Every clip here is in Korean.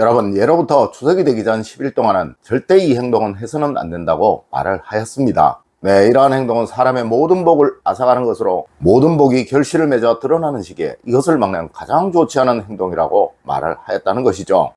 여러분 예로부터 추석이 되기 전 10일 동안은 절대 이 행동은 해서는 안 된다고 말을 하였습니다. 네, 이러한 행동은 사람의 모든 복을 앗아가는 것으로 모든 복이 결실을 맺어 드러나는 시기에 이것을 막는 가장 좋지 않은 행동이라고 말을 하였다는 것이죠.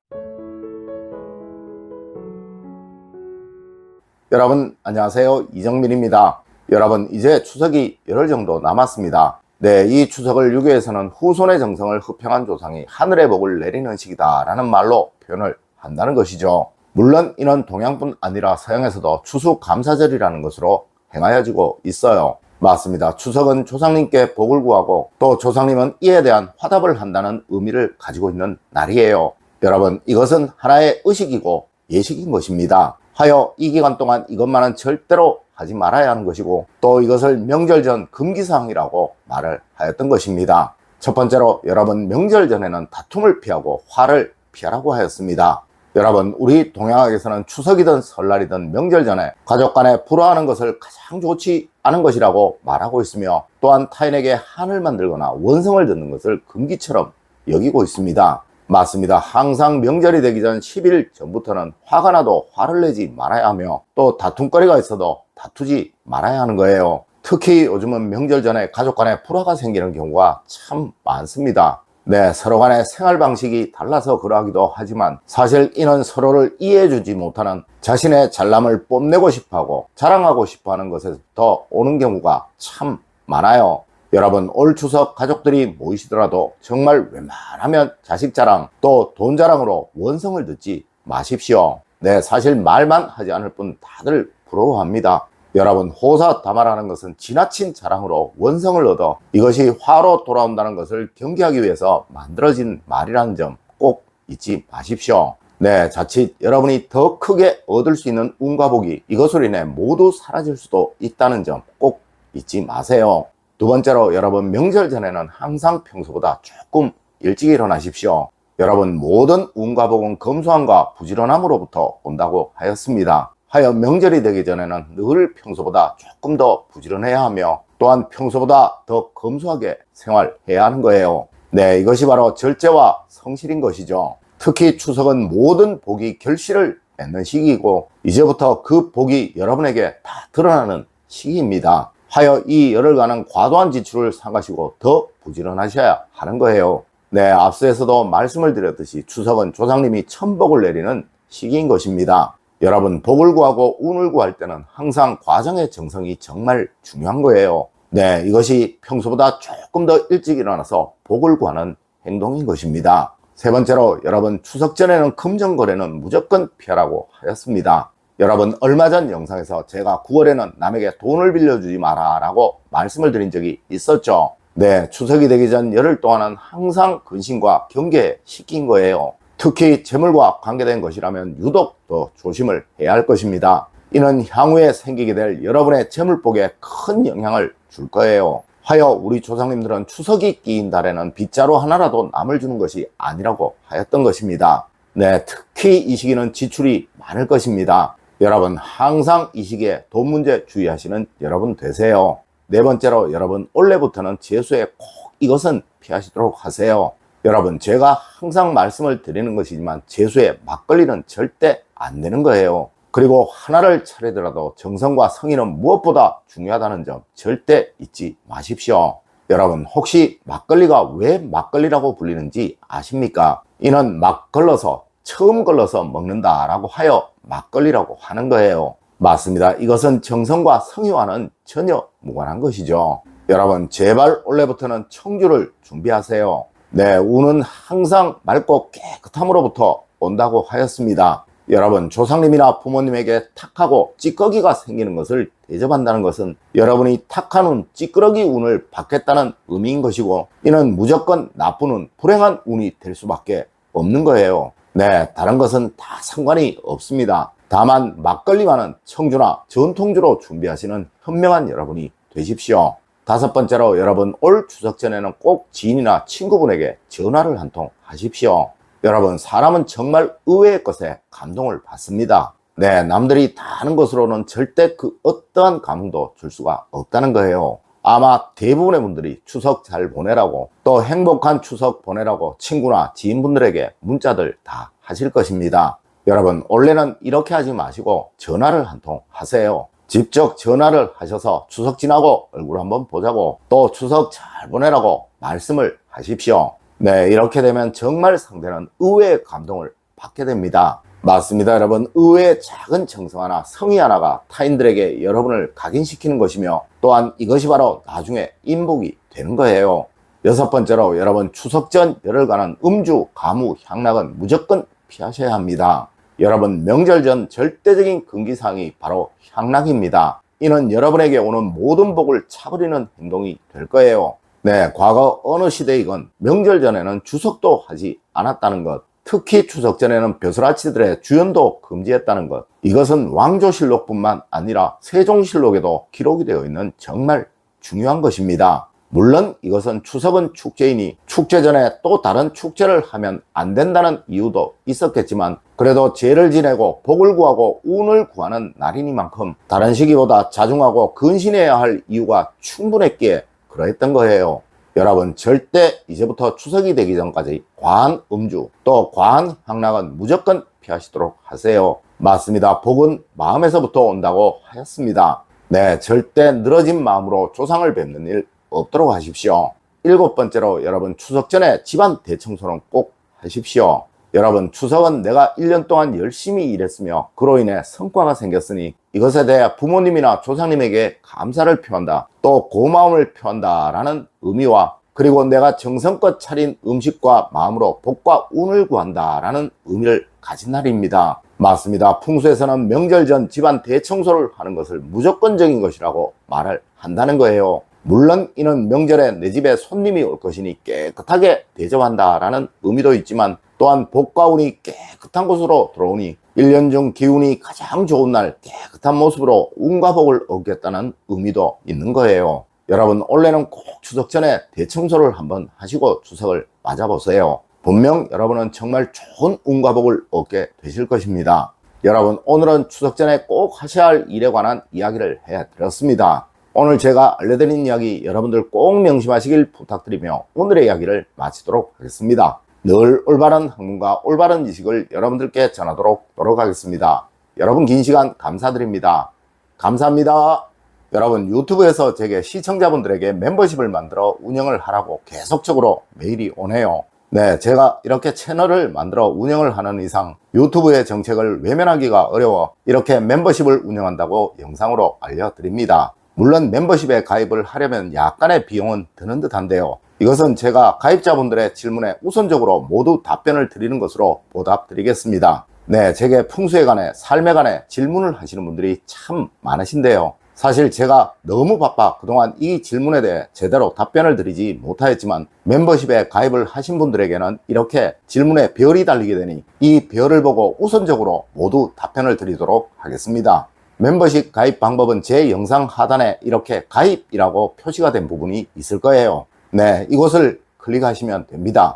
여러분 안녕하세요 이정민입니다. 여러분 이제 추석이 열흘 정도 남았습니다. 네, 이 추석을 유교에서는 후손의 정성을 흡평한 조상이 하늘의 복을 내리는 시기다라는 말로 표현을 한다는 것이죠. 물론 이는 동양뿐 아니라 서양에서도 추수 감사절이라는 것으로 행하여지고 있어요. 맞습니다. 추석은 조상님께 복을 구하고 또 조상님은 이에 대한 화답을 한다는 의미를 가지고 있는 날이에요. 여러분, 이것은 하나의 의식이고 예식인 것입니다. 하여 이 기간 동안 이것만은 절대로 하지 말아야 하는 것이고 또 이것을 명절 전 금기사항이라고 말을 하였던 것입니다. 첫 번째로 여러분 명절 전에는 다툼을 피하고 화를 피하라고 하였습니다. 여러분 우리 동양학에서는 추석이든 설날이든 명절 전에 가족 간에 불화하는 것을 가장 좋지 않은 것이라고 말하고 있으며 또한 타인에게 한을 만들거나 원성을 듣는 것을 금기처럼 여기고 있습니다. 맞습니다. 항상 명절이 되기 전 10일 전부터는 화가 나도 화를 내지 말아야 하며 또 다툼거리가 있어도 다투지 말아야 하는 거예요. 특히 요즘은 명절 전에 가족 간에 불화가 생기는 경우가 참 많습니다. 네, 서로 간의 생활 방식이 달라서 그러하기도 하지만 사실 이는 서로를 이해해주지 못하는 자신의 잘남을 뽐내고 싶어 하고 자랑하고 싶어 하는 것에서부터 오는 경우가 참 많아요. 여러분 올 추석 가족들이 모이시더라도 정말 웬만하면 자식 자랑 또 돈 자랑으로 원성을 듣지 마십시오. 네, 사실 말만 하지 않을 뿐 다들 부러워합니다. 여러분 호사 다마라는 것은 지나친 자랑으로 원성을 얻어 이것이 화로 돌아온다는 것을 경계하기 위해서 만들어진 말이라는 점 꼭 잊지 마십시오. 네, 자칫 여러분이 더 크게 얻을 수 있는 운과 복이 이것으로 인해 모두 사라질 수도 있다는 점 꼭 잊지 마세요. 두 번째로 여러분 명절 전에는 항상 평소보다 조금 일찍 일어나십시오. 여러분 모든 운과 복은 검소함과 부지런함으로부터 온다고 하였습니다. 하여 명절이 되기 전에는 늘 평소보다 조금 더 부지런해야 하며 또한 평소보다 더 검소하게 생활해야 하는 거예요. 네, 이것이 바로 절제와 성실인 것이죠. 특히 추석은 모든 복이 결실을 맺는 시기이고 이제부터 그 복이 여러분에게 다 드러나는 시기입니다. 하여 이 열흘간은 과도한 지출을 삼가시고 더 부지런하셔야 하는 거예요. 네, 앞서에서도 말씀을 드렸듯이 추석은 조상님이 천복을 내리는 시기인 것입니다. 여러분, 복을 구하고 운을 구할 때는 항상 과정의 정성이 정말 중요한 거예요. 네, 이것이 평소보다 조금 더 일찍 일어나서 복을 구하는 행동인 것입니다. 세 번째로 여러분 추석 전에는 금전 거래는 무조건 피하라고 하였습니다. 여러분 얼마 전 영상에서 제가 9월에는 남에게 돈을 빌려주지 마라 라고 말씀을 드린 적이 있었죠. 네, 추석이 되기 전 열흘 동안은 항상 근심과 경계에 시킨 거예요. 특히 재물과 관계된 것이라면 유독 더 조심을 해야 할 것입니다. 이는 향후에 생기게 될 여러분의 재물복에 큰 영향을 줄 거예요. 하여 우리 조상님들은 추석이 끼인 달에는 빗자루 하나라도 남을 주는 것이 아니라고 하였던 것입니다. 네, 특히 이 시기는 지출이 많을 것입니다. 여러분, 항상 이 시기에 돈 문제 주의하시는 여러분 되세요. 네 번째로 여러분, 올해부터는 재수에 꼭 이것은 피하시도록 하세요. 여러분, 제가 항상 말씀을 드리는 것이지만 재수에 막걸리는 절대 안 되는 거예요. 그리고 하나를 차리더라도 정성과 성의는 무엇보다 중요하다는 점 절대 잊지 마십시오. 여러분 혹시 막걸리가 왜 막걸리라고 불리는지 아십니까? 이는 막 걸러서 처음 걸러서 먹는다 라고 하여 막걸리라고 하는 거예요. 맞습니다. 이것은 정성과 성의와는 전혀 무관한 것이죠. 여러분 제발 올해부터는 청주를 준비하세요. 네, 운은 항상 맑고 깨끗함으로부터 온다고 하였습니다. 여러분 조상님이나 부모님에게 탁하고 찌꺼기가 생기는 것을 대접한다는 것은 여러분이 탁한 운, 찌끄러기 운을 받겠다는 의미인 것이고 이는 무조건 나쁜 운, 불행한 운이 될 수밖에 없는 거예요. 네, 다른 것은 다 상관이 없습니다. 다만 막걸리만은 청주나 전통주로 준비하시는 현명한 여러분이 되십시오. 다섯 번째로 여러분 올 추석 전에는 꼭 지인이나 친구분에게 전화를 한 통 하십시오. 여러분 사람은 정말 의외의 것에 감동을 받습니다. 네, 남들이 다 하는 것으로는 절대 그 어떠한 감동도 줄 수가 없다는 거예요. 아마 대부분의 분들이 추석 잘 보내라고 또 행복한 추석 보내라고 친구나 지인분들에게 문자들 다 하실 것입니다. 여러분, 원래는 이렇게 하지 마시고 전화를 한 통 하세요. 직접 전화를 하셔서 추석 지나고 얼굴 한번 보자고 또 추석 잘 보내라고 말씀을 하십시오. 네, 이렇게 되면 정말 상대는 의외의 감동을 받게 됩니다. 맞습니다, 여러분. 의외의 작은 정성 하나, 성의 하나가 타인들에게 여러분을 각인시키는 것이며 또한 이것이 바로 나중에 인복이 되는 거예요. 여섯 번째로 여러분 추석 전 가는 음주, 가무, 향락은 무조건 피하셔야 합니다. 여러분 명절 전 절대적인 금기사항이 바로 향락입니다. 이는 여러분에게 오는 모든 복을 차버리는 행동이 될 거예요. 네, 과거 어느 시대이건 명절 전에는 주석도 하지 않았다는 것. 특히 추석 전에는 벼슬아치들의 주연도 금지했다는 것. 이것은 왕조실록뿐만 아니라 세종실록에도 기록이 되어 있는 정말 중요한 것입니다. 물론 이것은 추석은 축제이니 축제 전에 또 다른 축제를 하면 안 된다는 이유도 있었겠지만 그래도 죄를 지내고 복을 구하고 운을 구하는 날이니만큼 다른 시기보다 자중하고 근신해야 할 이유가 충분했기에 그러했던 거예요. 여러분 절대 이제부터 추석이 되기 전까지 과한 음주 또 과한 향락은 무조건 피하시도록 하세요. 맞습니다. 복은 마음에서부터 온다고 하였습니다. 네, 절대 늘어진 마음으로 조상을 뵙는 일 없도록 하십시오. 일곱 번째로 여러분 추석 전에 집안 대청소는 꼭 하십시오. 여러분 추석은 내가 1년 동안 열심히 일했으며 그로 인해 성과가 생겼으니 이것에 대해 부모님이나 조상님에게 감사를 표한다. 또 고마움을 표한다. 라는 의미와 그리고 내가 정성껏 차린 음식과 마음으로 복과 운을 구한다. 라는 의미를 가진 날입니다. 맞습니다. 풍수에서는 명절 전 집안 대청소를 하는 것을 무조건적인 것이라고 말을 한다는 거예요. 물론 이는 명절에 내 집에 손님이 올 것이니 깨끗하게 대접한다라는 의미도 있지만 또한 복과 운이 깨끗한 곳으로 들어오니 1년 중 기운이 가장 좋은 날 깨끗한 모습으로 운과 복을 얻겠다는 의미도 있는 거예요. 여러분 원래는 꼭 추석 전에 대청소를 한번 하시고 추석을 맞아보세요. 분명 여러분은 정말 좋은 운과 복을 얻게 되실 것입니다. 여러분 오늘은 추석 전에 꼭 하셔야 할 일에 관한 이야기를 해드렸습니다. 오늘 제가 알려드린 이야기 여러분들 꼭 명심하시길 부탁드리며 오늘의 이야기를 마치도록 하겠습니다. 늘 올바른 학문과 올바른 지식을 여러분들께 전하도록 노력하겠습니다. 여러분 긴 시간 감사드립니다. 감사합니다. 여러분 유튜브에서 제게 시청자분들에게 멤버십을 만들어 운영을 하라고 계속적으로 메일이 오네요. 네, 제가 이렇게 채널을 만들어 운영을 하는 이상 유튜브의 정책을 외면하기가 어려워 이렇게 멤버십을 운영한다고 영상으로 알려드립니다. 물론 멤버십에 가입을 하려면 약간의 비용은 드는 듯 한데요. 이것은 제가 가입자분들의 질문에 우선적으로 모두 답변을 드리는 것으로 보답드리겠습니다. 네, 제게 풍수에 관해 삶에 관해 질문을 하시는 분들이 참 많으신데요. 사실 제가 너무 바빠 그동안 이 질문에 대해 제대로 답변을 드리지 못하였지만 멤버십에 가입을 하신 분들에게는 이렇게 질문에 별이 달리게 되니 이 별을 보고 우선적으로 모두 답변을 드리도록 하겠습니다. 멤버십 가입 방법은 제 영상 하단에 이렇게 가입이라고 표시가 된 부분이 있을 거예요. 네, 이곳을 클릭하시면 됩니다.